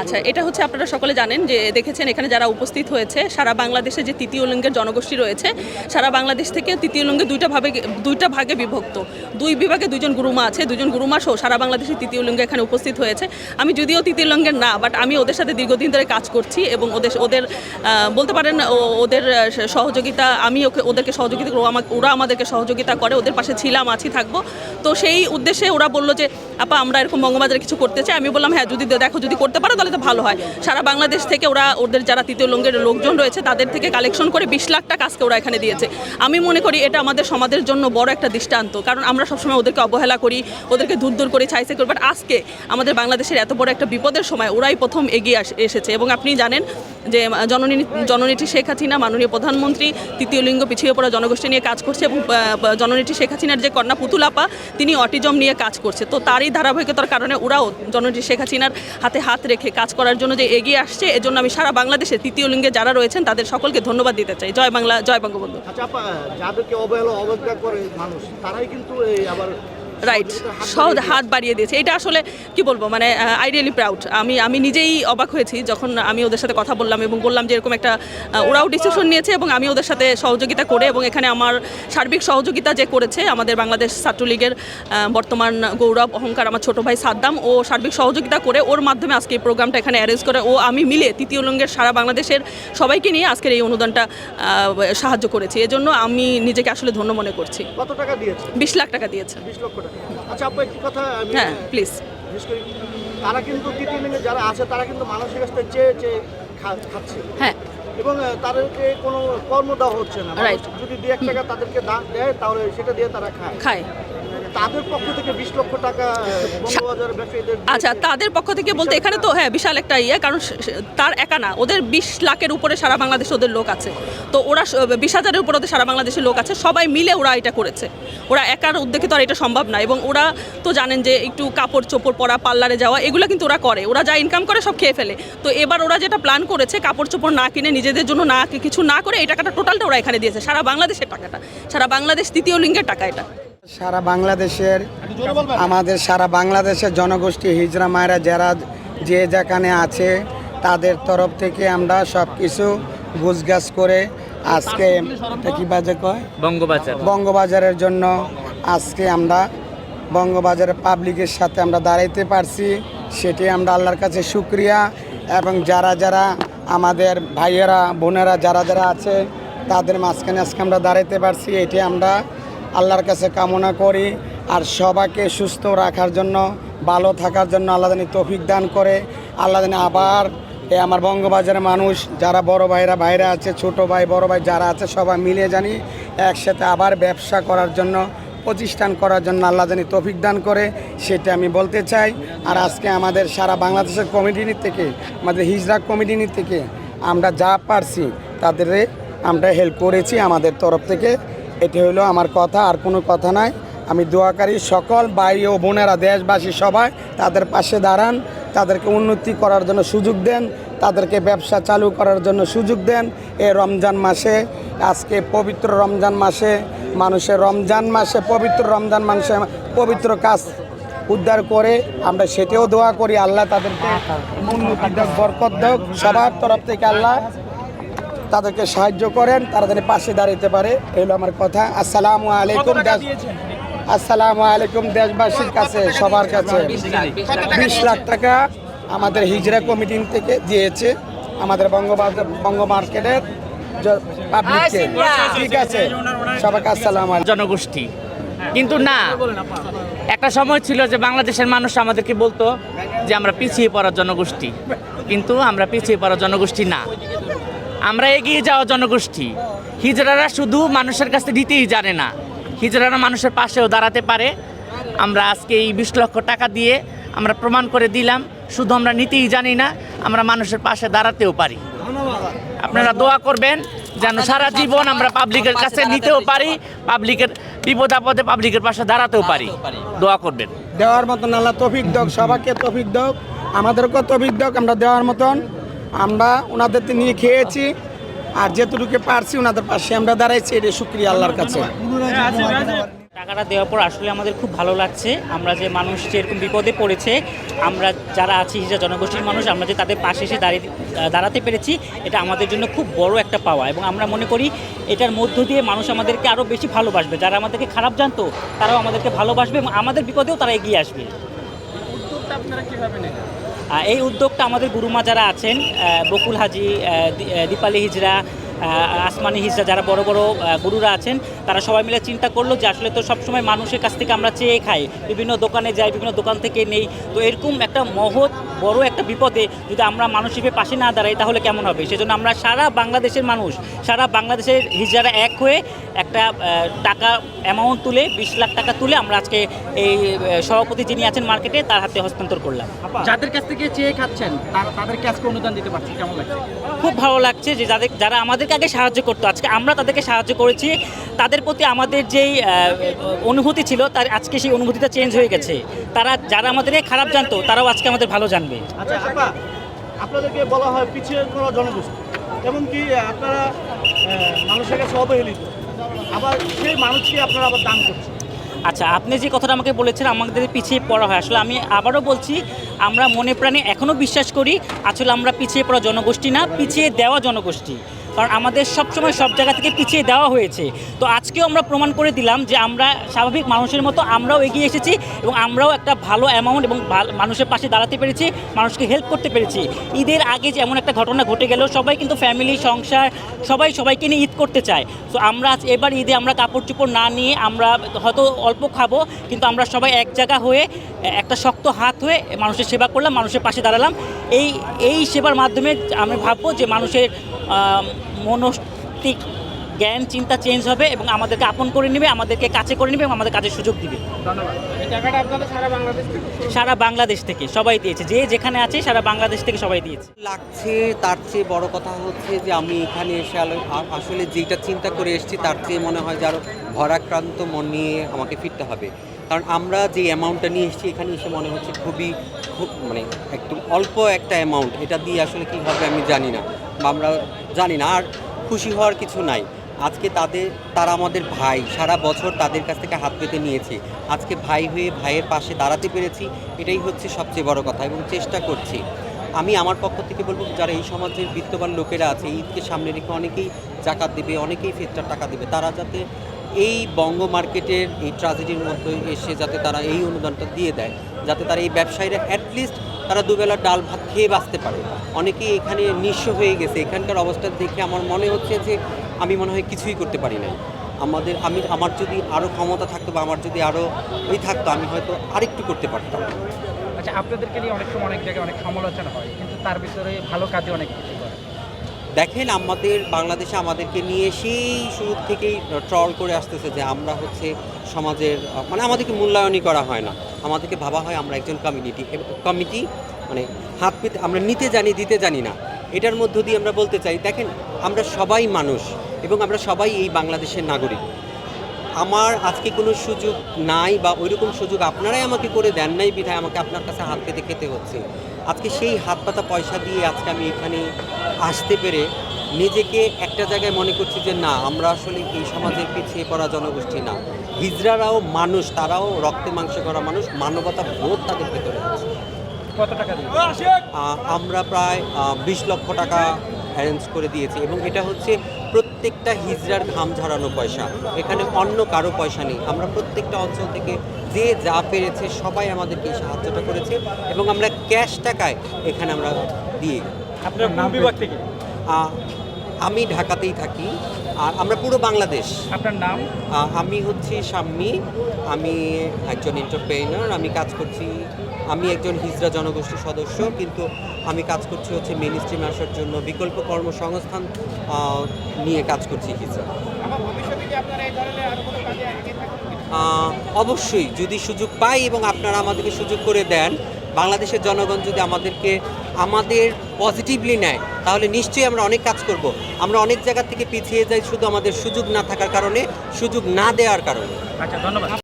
আচ্ছা এটা হচ্ছে আপনারা সকলে জানেন যে দেখেছেন এখানে যারা উপস্থিত হয়েছে, সারা বাংলাদেশে যে তৃতীয় লিঙ্গের জনগোষ্ঠী রয়েছে, সারা বাংলাদেশ থেকে তৃতীয় লিঙ্গে দুইটা ভাবে দুইটা ভাগে বিভক্ত। দুই বিভাগে দুজন গুরুমা আছে দুজন গুরুমা সহ সারা বাংলাদেশে তৃতীয় লিঙ্গ এখানে উপস্থিত হয়েছে। আমি যদিও তৃতীয় লিঙ্গের না বাট আমি ওদের সাথে দীর্ঘদিন ধরে কাজ করছি এবং ওদের ওদের বলতে পারেন ওদের সহযোগিতা, আমি ওকে, ওদেরকে সহযোগিতা করব, আমাকে, ওরা আমাদেরকে সহযোগিতা করে, ওদের পাশে ছিলাম, আছি, থাকব। তো সেই উদ্দেশ্যে ওরা বলল যে, আপা, আমরা এরকম বঙ্গবাজারে কিছু করতে চাই। আমি বললাম হ্যাঁ যদি দেখো, যদি করতে পারো, তাহলে তো ভালো হয়। সারা বাংলাদেশ থেকে ওরা, ওদের যারা তৃতীয় লঙ্গের লোকজন রয়েছে, তাদের থেকে কালেকশন করে বিশ লাখ টাকা আজকে ওরা এখানে দিয়েছে। আমি মনে করি এটা আমাদের সমাজের জন্য বড় একটা দৃষ্টান্ত, কারণ আমরা সবসময় ওদেরকে অবহেলা করি, ওদেরকে দূর দূর করে ছাইছে করি বাট আজকে আমাদের বাংলাদেশের এত বড় একটা বিপদের সময় ওরাই প্রথম এগিয়ে এসেছে। এবং আপনি জানেন যে জননী জননীতি শেখ হাসিনা মাননীয় প্রধানমন্ত্রী তৃতীয় লিঙ্গ পিছিয়ে পড়া জনগোষ্ঠী নিয়ে কাজ করছে এবং আহ, জননীতি শেখ হাসিনার যে কন্যা পুতুলাপা তিনি অটিজম নিয়ে কাজ করছে। তো তারই ধারাবাহিকতার কারণে ওরাও জননীতি শেখ হাসিনার হাতে হাত রেখে কাজ করার জন্য যে এগিয়ে আসছে এজন্য আমি সারা বাংলাদেশে তৃতীয় লিঙ্গে যারা রয়েছেন তাদের সকলকে ধন্যবাদ দিতে চাই। জয় বাংলা জয় বঙ্গবন্ধু। আচ্ছা যাদেরকে অবহেলা অবজ্ঞা করে মানুষ তারাই কিন্তু আবার রাইট বাড়িয়ে হাত বাড়িয়ে দিয়েছে। এটা আসলে কি বলব? মানে আই রিয়েলি প্রাউড আমি আমি নিজেই অবাক হয়েছি যখন আমি ওদের সাথে কথা বললাম এবং বললাম যে এরকম একটা ওরাও ডিসিশন নিয়েছে এবং আমি ওদের সাথে সহযোগিতা করে এবং এখানে আমার সার্বিক সহযোগিতা যে করেছে আমাদের বাংলাদেশ ছাত্রলীগের বর্তমান গৌরব অহংকার আমার ছোট ভাই সাদ্দাম ও সার্বিক সহযোগিতা করে ওর মাধ্যমে আজকে এই প্রোগ্রামটা এখানে অ্যারেঞ্জ করে ও আমি মিলে তৃতীয় লঙ্গের সারা বাংলাদেশের সবাইকে নিয়ে আজকের এই অনুদানটা সাহায্য করেছি। এজন্য আমি নিজেকে আসলে ধন্য মনে করছি। কত টাকা দিয়েছে? বিশ লাখ টাকা দিয়েছে। বিশ লক্ষ টাকা। আচ্ছা আপু একটি কথা হ্যাঁ প্লিজ তারা কিন্তু তৃতীয় যারা আছে তারা কিন্তু মানুষের কাছ থেকে চেয়ে চেয়ে খাচ্ছে। হ্যাঁ। এবং তাদেরকে কোনো কর্ম দেওয়া হচ্ছে না। যদি দু এক টাকা তাদেরকে দান দেয় তাহলে সেটা দিয়ে তারা খায়। খায়। তাদের পক্ষ থেকে বিশ লক্ষ টাকা আচ্ছা তাদের পক্ষ থেকে বলতে এখানে তো হ্যাঁ বিশাল একটা ইয়ে কারণ তার একা না, ওদের বিশ লাখের উপরে সারা বাংলাদেশে ওদের লোক আছে। তো ওরা বিশ হাজারের উপরে ওদের সারা বাংলাদেশের লোক আছে, সবাই মিলে ওরা এটা করেছে। ওরা একার উদ্যোগে তো আর এটা সম্ভব না, এবং ওরা তো জানেন যে একটু কাপড় চোপড় পরা, পার্লারে যাওয়া, এগুলো কিন্তু ওরা করে, ওরা যা ইনকাম করে সব খেয়ে ফেলে। তো এবার ওরা যেটা প্ল্যান করেছে কাপড় চোপড় না কিনে নিজেদের জন্য না, কিছু না করে, এই টাকাটা টোটালটা ওরা এখানে দিয়েছে, সারা বাংলাদেশের টাকাটা, সারা বাংলাদেশ তৃতীয় লিঙ্গের টাকা এটা। সারা বাংলাদেশের আমাদের সারা বাংলাদেশের জনগোষ্ঠী হিজরা মায়েরা যারা যে যেখানে আছে তাদের তরফ থেকে আমরা সব কিছু গুছগাছ করে আজকে কি বাজে কয়? বঙ্গবাজার। বঙ্গবাজারের জন্য আজকে আমরা বঙ্গবাজারের পাবলিকের সাথে আমরা দাঁড়াইতে পারছি সেটি আমরা আল্লাহর কাছে শুক্রিয়া। এবং যারা যারা আমাদের ভাইয়েরা বোনেরা যারা যারা আছে তাদের মাঝখানে আজকে আমরা দাঁড়াইতে পারছি এটি আমরা আল্লাহর কাছে কামনা করি আর সবাইকে সুস্থ রাখার জন্য, ভালো থাকার জন্য আল্লাহ জানি তৌফিক দান করে। আল্লাহ জানি আবার এ আমার বঙ্গবাজারের মানুষ, যারা বড় ভাইরা ভাইরা আছে, ছোট ভাই, বড় ভাই যারা আছে, সবাই মিলে জানি একসাথে আবার ব্যবসা করার জন্য, প্রতিষ্ঠান করার জন্য আল্লাহ জানি তৌফিক দান করে, সেটা আমি বলতে চাই। আর আজকে আমাদের সারা বাংলাদেশের কমিটির থেকে, আমাদের হিজরা কমিটির থেকে আমরা যা পারছি, তাদের আমরা হেল্প করেছি আমাদের তরফ থেকে। এটি হলো আমার কথা, আর কোনো কথা নাই। আমি দোয়াকারী সকল ভাই ও বোনেরা, দেশবাসী সবাই, তাদের পাশে দাঁড়ান, তাদেরকে উন্নতি করার জন্য সুযোগ দেন, তাদেরকে ব্যবসা চালু করার জন্য সুযোগ দেন। এ রমজান মাসে, আজকে পবিত্র রমজান মাসে, মানুষের রমজান মাসে, পবিত্র রমজান মাসে পবিত্র কাজ উদ্ধার করে আমরা সেটাও দোয়া করি। আল্লাহ তাদেরকে উন্নতি দেখ বরকত দেখ সবার তরফ থেকে আল্লাহ তাদেরকে সাহায্য করেন তারা যেন পাশে দাঁড়াতে পারে। এগুলো আমার কথা। আসসালামু আলাইকুম দেশ আসসালামু আলাইকুম দেশবাসীর কাছে সবার কাছে। বিশ লাখ টাকা আমাদের হিজরা কমিটি থেকে দিয়েছে। আমাদের বঙ্গবাজার বঙ্গ মার্কেটের পাবলিককে ঠিক আছে। সবাইকে আসসালাম জনগোষ্ঠী। কিন্তু না একটা সময় ছিল যে বাংলাদেশের মানুষ আমাদেরকে বলতো যে আমরা পিছিয়ে পড়া জনগোষ্ঠী। কিন্তু আমরা পিছিয়ে পড়া জনগোষ্ঠী না। আমরা এগিয়ে যাওয়া জনগোষ্ঠী। হিজড়ারা শুধু মানুষের কাছে দিতেই জানে না। হিজড়ারা মানুষের পাশেও দাঁড়াতে পারে। আমরা আজকে এই বিশ লক্ষ টাকা দিয়ে আমরা প্রমাণ করে দিলাম, শুধু আমরা নিতেই জানি না, আমরা মানুষের পাশে দাঁড়াতেও পারি। আপনারা দোয়া করবেন যেন সারা জীবন আমরা পাবলিকের কাছে নিতেও পারি, পাবলিকের বিপদ আপদে পাবলিকের পাশে দাঁড়াতেও পারি। দোয়া করবেন। দেওয়ার মতন আল্লাহ তফিক দক সবাইকে তফিক দক আমাদেরকেও তফিক দক আমরা দেওয়ার মতন। আমরা ওনাদের নিয়ে খেয়েছি আর যেটুকু পারছি ওনাদের পাশে আমরা দাঁড়াইছি এটা শুক্রিয়া আল্লাহর কাছে। টাকাটা দেওয়ার পর আসলে আমাদের খুব ভালো লাগছে আমরা যে মানুষ যেরকম বিপদে পড়েছে আমরা যারা আছি হিজা জনগোষ্ঠীর মানুষ আমরা যে তাদের পাশে এসে দাঁড়িয়ে দাঁড়াতে পেরেছি এটা আমাদের জন্য খুব বড় একটা পাওয়া। এবং আমরা মনে করি এটার মধ্য দিয়ে মানুষ আমাদেরকে আরও বেশি ভালোবাসবে। যারা আমাদেরকে খারাপ জানতো তারাও আমাদেরকে ভালোবাসবে এবং আমাদের বিপদেও তারা এগিয়ে আসবে। আহ, এই উদ্যোগটা আমাদের গুরুমা যারা আছেন বকুল হাজি দীপালি হিজরা আসমানি হিজরা যারা বড় বড় গুরুরা আছেন তারা সবাই মিলে চিন্তা করল যে আসলে তো সবসময় মানুষের কাছ থেকে আমরা চেয়ে খাই বিভিন্ন দোকানে যাই বিভিন্ন দোকান থেকে নেই। তো এরকম একটা মহৎ বড় একটা বিপদে যদি আমরা মানুষ হিসেবে পাশে না দাঁড়াই তাহলে কেমন হবে? সেজন্য আমরা সারা বাংলাদেশের মানুষ সারা বাংলাদেশের হিজড়ারা এক হয়ে একটা টাকা অ্যামাউন্ট তুলে বিশ লাখ টাকা তুলে আমরা আজকে এই সভাপতি যিনি আছেন মার্কেটে তার হাতে হস্তান্তর করলাম। যাদের কাছ থেকে চেয়ে খাচ্ছেন তাদেরকে আজকে অনুদান দিতে পারছি কেমন লাগছে? খুব ভালো লাগছে যে যাদের যারা আমাদেরকে আগে সাহায্য করতো আজকে আমরা তাদেরকে সাহায্য করেছি তাদের প্রতি আমাদের যেই অনুভূতি ছিল তার আজকে সেই অনুভূতিটা চেঞ্জ হয়ে গেছে। তারা যারা আমাদের খারাপ জানতো তারাও আজকে আমাদের ভালো জানবে। আচ্ছা আপা আপনাদেরকে বলা হয় পিছিয়ে পড়া জনগোষ্ঠী। এমনকি আপনারা মানুষের কাছে অবহেলিত। আবার সেই মানুষকে আপনারা আবার দান করছেন। আচ্ছা আপনি যে কথাটা আমাকে বলেছেন আমাদের পিছিয়ে পড়া হয়। আসলে আমি আবারও বলছি আমরা মনে প্রাণে এখনও বিশ্বাস করি আসলে আমরা পিছিয়ে পড়া জনগোষ্ঠী না পিছিয়ে দেওয়া জনগোষ্ঠী। কারণ আমাদের সবসময় সব জায়গা থেকে পিছিয়ে দেওয়া হয়েছে। তো আজকেও আমরা প্রমাণ করে দিলাম যে আমরা স্বাভাবিক মানুষের মতো আমরাও এগিয়ে এসেছি এবং আমরাও একটা ভালো অ্যামাউন্ট এবং মানুষের পাশে দাঁড়াতে পেরেছি, মানুষকে হেল্প করতে পেরেছি। ঈদের আগে যে এমন একটা ঘটনা ঘটে গেল, সবাই কিন্তু ফ্যামিলি সংসার, সবাই সবাইকে নিয়ে ঈদ করতে চায়। তো আমরা আজ এবার ঈদে আমরা কাপড় চোপড় না নিয়ে আমরা হয়তো অল্প খাব, কিন্তু আমরা সবাই এক জায়গা হয়ে, একটা শক্ত হাত হয়ে মানুষের সেবা করলাম, মানুষের পাশে দাঁড়ালাম। এই এই সেবার মাধ্যমে আমি ভাববো যে মানুষের মনস্তিক জ্ঞান চিন্তা চেঞ্জ হবে এবং আমাদেরকে আপন করে নেবে আমাদেরকে কাছে করে নেবে এবং আমাদের কাজের সুযোগ দিবে। সারা বাংলাদেশ থেকে সারা বাংলাদেশ থেকে সবাই দিয়েছে। যে যেখানে আছে সারা বাংলাদেশ থেকে সবাই দিয়েছে। লাগছে তার চেয়ে বড় কথা হচ্ছে যে আমি এখানে এসে আলো- আসলে যেটা চিন্তা করে এসেছি তার চেয়ে মনে হয় যে আরও ভরাক্রান্ত মন নিয়ে আমাকে ফিরতে হবে। কারণ আমরা যে অ্যামাউন্টটা নিয়ে এসেছি, এখানে এসে মনে হচ্ছে খুবই খুব মানে একদম অল্প একটা অ্যামাউন্ট এটা দিয়ে আসলে কী হবে আমি জানি না বা আমরা জানি না। আর খুশি হওয়ার কিছু নাই। আজকে তাদের, তারা আমাদের ভাই, সারা বছর তাদের কাছ থেকে হাত পেতে নিয়েছি। আজকে ভাই হয়ে ভাইয়ের পাশে দাঁড়াতে পেরেছি। এটাই হচ্ছে সবচেয়ে বড় কথা এবং চেষ্টা করছি। আমি আমার পক্ষ থেকে বলব, যারা এই সমাজের বিত্তবান লোকেরা আছে, ঈদকে সামনে রেখে অনেকেই জাকাত দেবে, অনেকেই ফিতরার টাকা দেবে, তারা যাতে এই বঙ্গ মার্কেটের এই ট্রাজেডির মধ্যে এসে যাতে তারা এই অনুদানটা দিয়ে দেয়, যাতে তারা এই ব্যবসায়ীরা অ্যাটলিস্ট তারা দুবেলা ডাল ভাত খেয়ে বাঁচতে পারে। অনেকেই এখানে নিঃস্ব হয়ে গেছে। এখানকার অবস্থা দেখে আমার মনে হচ্ছে যে আমি মনে হয় কিছুই করতে পারি নাই। আমাদের, আমি, আমার যদি আরও ক্ষমতা থাকতো বা আমার যদি আরও ওই থাকতো, আমি হয়তো আরেকটু করতে পারতাম। আচ্ছা আপনাদেরকে নিয়ে অনেক সময় অনেক জায়গায় অনেক সমালোচনা হয়, কিন্তু তার ভিতরে ভালো কাজে অনেক কিছু। দেখেন আমাদের বাংলাদেশে আমাদেরকে নিয়ে সেই শুরু থেকেই ট্রল করে আসতেছে যে আমরা হচ্ছে সমাজের মানে আমাদেরকে মূল্যায়নই করা হয় না। আমাদেরকে ভাবা হয় আমরা একজন কমিউনিটি কমিটি মানে হাত পেতে, আমরা নিতে জানি, দিতে জানি না। এটার মধ্য দিয়ে আমরা বলতে চাই, দেখেন আমরা সবাই মানুষ, এবং আমরা সবাই এই বাংলাদেশের নাগরিক। আমার আজকে কোনো সুযোগ নাই বা ওই রকম সুযোগ আপনারাই আমাকে করে দেন নাই বিধায় আমাকে আপনার কাছে হাত পেতে খেতে হচ্ছে। আজকে সেই হাত পাতা পয়সা দিয়ে আজকে আমি এখানে আসতে পেরে নিজেকে একটা জায়গায় মনে করছি যে না আমরা আসলে এই সমাজের পিছিয়ে পড়া জনগোষ্ঠী না। হিজড়ারাও মানুষ তারাও রক্তে মাংসে করা মানুষ মানবতা বোধ তাদের ভেতরে আছে। কত টাকা আমরা প্রায় বিশ লক্ষ টাকা অ্যারেঞ্জ করে দিয়েছি এবং এটা হচ্ছে প্রত্যেকটা হিজড়ার ঘাম ঝরানো পয়সা। এখানে অন্য কারও পয়সা নেই। আমরা প্রত্যেকটা অঞ্চল থেকে যে যা পেরেছে সবাই আমাদেরকে এই সাহায্যটা করেছে এবং আমরা ক্যাশ টাকায় এখানে আমরা দিয়ে আপনার কোন বিভাগ থেকে? আমি ঢাকাতেই থাকি। আর আমরা পুরো বাংলাদেশ। আপনার নাম? আমি হচ্ছি শাম্মী। আমি একজন এন্টারপ্রেনার আমি কাজ করছি আমি একজন হিজড়া জনগোষ্ঠীর সদস্য কিন্তু আমি কাজ করছি হচ্ছে মেন স্ট্রিমে আসার জন্য বিকল্প কর্মসংস্থান নিয়ে কাজ করছি হিজরা অবশ্যই যদি সুযোগ পাই এবং আপনারা আমাদেরকে সুযোগ করে দেন বাংলাদেশের জনগণ যদি আমাদেরকে আমাদের পজিটিভলি নেয় তাহলে নিশ্চয়ই আমরা অনেক কাজ করব। আমরা অনেক জায়গা থেকে পিছিয়ে যাই শুধু আমাদের সুযোগ না থাকার কারণে সুযোগ না দেওয়ার কারণে। আচ্ছা ধন্যবাদ।